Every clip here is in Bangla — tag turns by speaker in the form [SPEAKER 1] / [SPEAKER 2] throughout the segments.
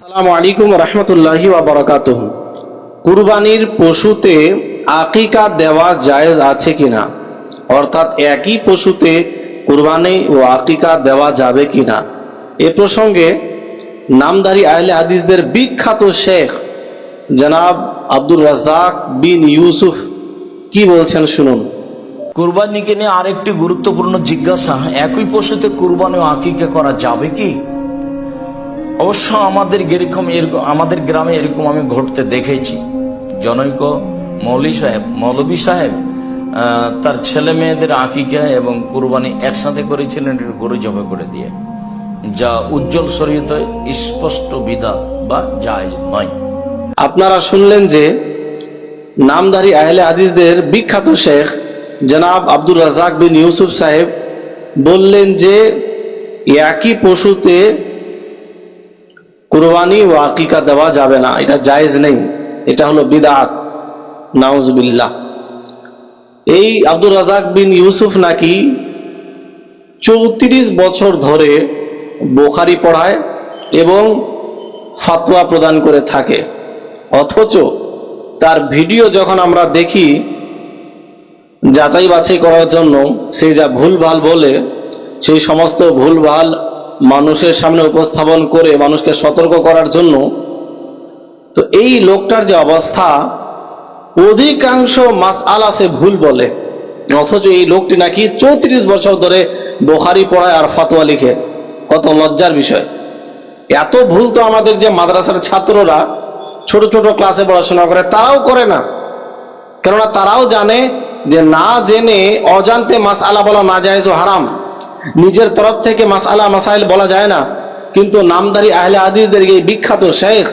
[SPEAKER 1] আসসালামু আলাইকুম রহমতুল্লাহি ওয়াবারাকাত কুরবানির পশুতে আকিকা দেওয়া জায়েজ আছে কিনা? অর্থাৎ একই পশুতে কুরবানি ও আকিকা দেওয়া যাবে কিনা? এ প্রসঙ্গে নামদারি আহলে হাদিসদের বিখ্যাত শেখ জনাব আব্দুর রাজাক বিন ইউসুফ কি বলছেন শুনুন।
[SPEAKER 2] কুরবানিকে নিয়ে আরেকটি গুরুত্বপূর্ণ জিজ্ঞাসা, একই পশুতে কুরবানি ও আকিকা করা যাবে কি? অবশ্য আমাদের এরকম এরকম, আমাদের গ্রামে এরকম আমি ঘটতে দেখেছি। জনৈক মৌলী সাহেব মৌলবী সাহেব তার ছেলে মেয়েদের আকিকা এবং কুরবানি একসাথে করেছিলেন গরু জবে করে দিয়ে। যা উজ্জ্বল শরীয়তে স্পষ্ট বিধা বা জায়জ নয়।
[SPEAKER 1] আপনারা শুনলেন যে নামধারী আহলে হাদিসদের বিখ্যাত শেখ জনাব আব্দুর রাজাক বিন ইউসুফ সাহেব বললেন যে একই পশুতে কুরবানি ও আকিকা দেওয়া যাবে না, এটা জায়েজ নেই, এটা হলো বিদাত, নাউজবিল্লাহ। এই আব্দুর রাজাক বিন ইউসুফ নাকি চৌত্রিশ বছর ধরে বোখারি পড়ায় এবং ফাতোয়া প্রদান করে থাকে, অথচ তার ভিডিও যখন আমরা দেখি যাচাই বাছাই করার জন্য সে যা ভুলভাল বলে, সেই সমস্ত ভুলভাল মানুষের সামনে উপস্থাপন করে মানুষকে সতর্ক করার জন্য, তো এই লোকটার যে অবস্থা, অধিকাংশ মাস আলা সে ভুল বলে। অথচ এই লোকটি নাকি চৌত্রিশ বছর ধরে বোখারি পড়ায় আর ফাতোয়া লিখে। কত লজ্জার বিষয়। এত ভুল তো আমাদের যে মাদ্রাসার ছাত্ররা ছোট ছোট ক্লাসে পড়াশোনা করে, তারাও করে না। কেননা তারাও জানে যে না জেনে অজান্তে মাস আলা বলা না যায় হারাম। নিজের তরফ থেকে মাস আলা মাসাইল বলা যায় না। কিন্তু নামদারি আহলে আদিসদের এই বিখ্যাত শেখ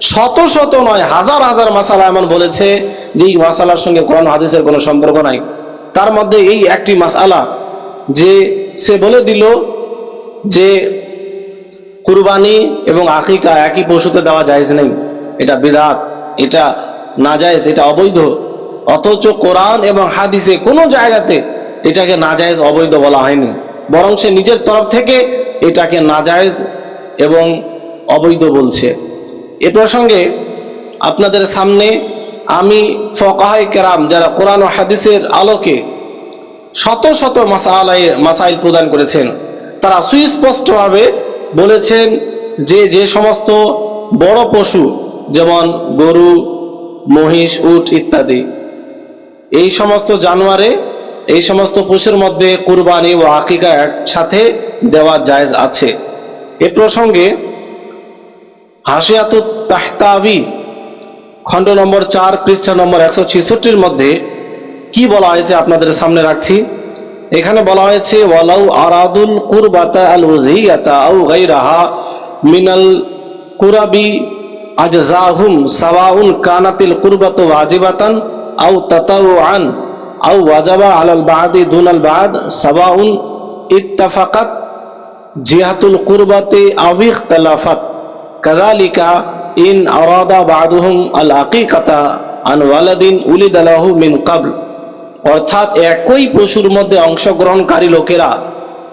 [SPEAKER 1] শত শত নয়, হাজার হাজার মাসালা এমন বলেছে যে এই মাসালার সঙ্গে কোরআন হাদিসের কোনো সম্পর্ক নাই। তার মধ্যে এই একটি মাসালা যে সে বলে দিল যে কুরবানি এবং আকিকা একই পশুতে দেওয়া জায়েজ নেই। এটা বিরাট, এটা নাজায়েজ, এটা অবৈধ। অথচ কোরআন এবং হাদিসে কোনো জায়গাতে এটাকে নাজায়েজ অবৈধ বলা হয়নি। বরং সে নিজের তরফ থেকে এটাকে নাজায়েজ এবং অবৈধ বলছে। এ প্রসঙ্গে আপনাদের সামনে আমি ফকাহাই কেরাম যারা কোরআন ও হাদিসের আলোকে শত শত মাসালাই মাসাইল প্রদান করেছেন, তারা সুস্পষ্টভাবে বলেছেন যে যে সমস্ত বড় পশু, যেমন গরু, মহিষ, উট ইত্যাদি, এই সমস্ত জানোয়ারে এই সমস্ত পশুর মধ্যে কুরবানি ও আকিকা একসাথে দেওয়া জায়েজ আছে। এ প্রসঙ্গে হাসিয়াতু তাহতাবি, খণ্ড নম্বর চার, পৃষ্ঠা নম্বর একশো ছেষট্টির মধ্যে কি বলা হয়েছে আপনাদের সামনে রাখছি। এখানে বলা হয়েছে, ওয়ালাউ আরাদুল কুরবাতা আল উযহিয়াতা আও গায়রাহা মিনাল কুরাবি আজজাহুম সাওয়াউন কানাতিল কুরবাতু ওয়াজিবাতান আও তাতাউআন ইখতালাফাত। কাযালিকা ইন আল অর্থাৎ একই পশুর মধ্যে অংশগ্রহণকারী লোকেরা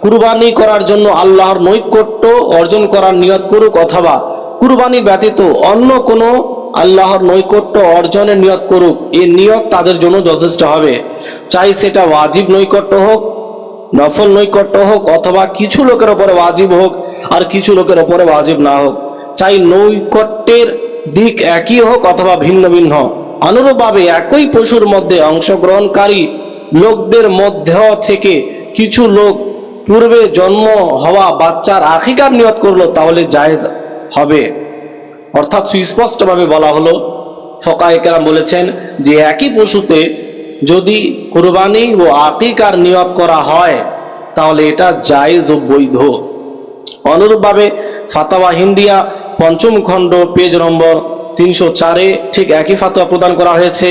[SPEAKER 1] কুরবানি করার জন্য আল্লাহর নৈকট্য অর্জন করার নিয়ত করুক অথবা কুরবানি ব্যতীত অন্য কোনো আল্লাহর নৈকট্য অর্জনের নিয়ত করুক, এ নিয়ত তাদের জন্য যথেষ্ট হবে। চাই সেটা ওয়াজিব নৈকট্য হোক, নফল নৈকট্য হোক, অথবা কিছু লোকের ওপরে ওয়াজিব হোক আর কিছু লোকের ওপরে ওয়াজিব না হোক। চাই নৈকট্যের দিক একই হোক অথবা ভিন্ন ভিন্ন। অনুরূপভাবে একই পশুর মধ্যে অংশগ্রহণকারী লোকদের মধ্য থেকে কিছু লোক পূর্বে জন্ম হওয়া বাচ্চার আখিকার নিয়ত করল, তাহলে জায়েজ হবে। অর্থাৎ সুস্পষ্টভাবে বলা হলো ফকায়ে কেরাম বলেছেন যে একই পশুতে যদি কুরবানি ও আকিকার নিয়ত করা হয়, তাহলে এটা জায়েজ ও বৈধ। অনুরূপভাবে ফাতাওয়া হিন্দিয়া পঞ্চম খণ্ড, পেজ নম্বর তিনশো চারে ঠিক একই ফাতোয়া প্রদান করা হয়েছে।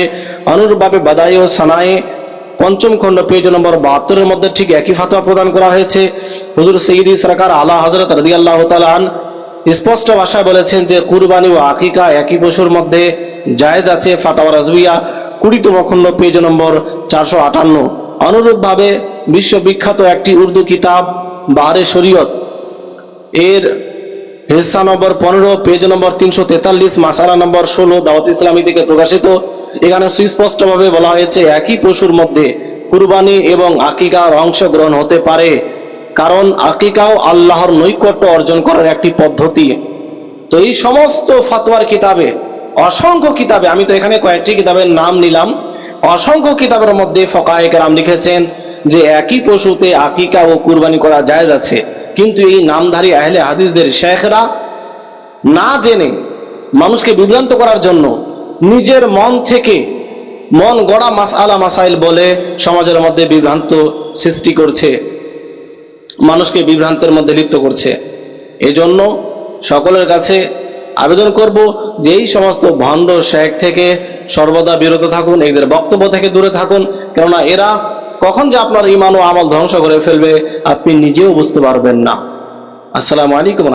[SPEAKER 1] অনুরূপভাবে বাদাই ও সানায়ে পঞ্চম খণ্ড, পেজ নম্বর বাহাত্তরের মধ্যে ঠিক একই ফাতোয়া প্রদান করা হয়েছে। হুজুর সঈদ সরকার আলা হজরত রদি আল্লাহ তালান স্পষ্ট ভাষায় বলেছেন যে কুরবানি ও আকিকা একই পশুর মধ্যে জায়েজ আছে ফাতাওয়া রাজবিয়া। কুড়িতম খণ্ড পেজ নম্বর চারশো আটান্ন। অনুরূপভাবে বিশ্ববিখ্যাত একটি উর্দু কিতাব বাহারে শরীয়ত। এর হিসা নম্বর পনেরো পেজ নম্বর তিনশো তেতাল্লিশ, মাসালা নম্বর ষোলো, দাওয়াত ইসলামী থেকে প্রকাশিত। এখানে সুস্পষ্টভাবে বলা হয়েছে, একই পশুর মধ্যে কুরবানি এবং আকিকার অংশগ্রহণ হতে পারে। কারণ আকিকাও আল্লাহর নৈকট্য অর্জন করার একটি পদ্ধতি। তো এই সমস্ত ফতোয়ার কিতাবে অসংখ্য কিতাবে, আমি তো এখানে কয়েকটি কিতাবের নাম নিলাম। অসংখ্য কিতাবের মধ্যে ফকায়ে কেরাম লিখেছেন যে একই পশুতে আকিকা ও কুরবানি করা জায়েজ আছে। কিন্তু এই নামধারী আহলে হাদিসদের শেখরা না জেনে মানুষকে বিভ্রান্ত করার জন্য নিজের মন থেকে মন গড়া মাসআলা, মাসাইল বলে সমাজের মধ্যে বিভ্রান্ত সৃষ্টি করছে, মানুষকে বিভ্রান্তের মধ্যে লিপ্ত করছে। এজন্য সকলের কাছে আবেদন করব, যেই সমস্ত ভণ্ড শেখ থেকে সর্বদা বিরত থাকুন, এদের বক্তব্য থেকে দূরে থাকুন, কেননা এরা কখন যে আপনার ইমান ও আমল ধ্বংস করে ফেলবে, আপনি নিজেও বুঝতে পারবেন না। আসসালামু আলাইকুম।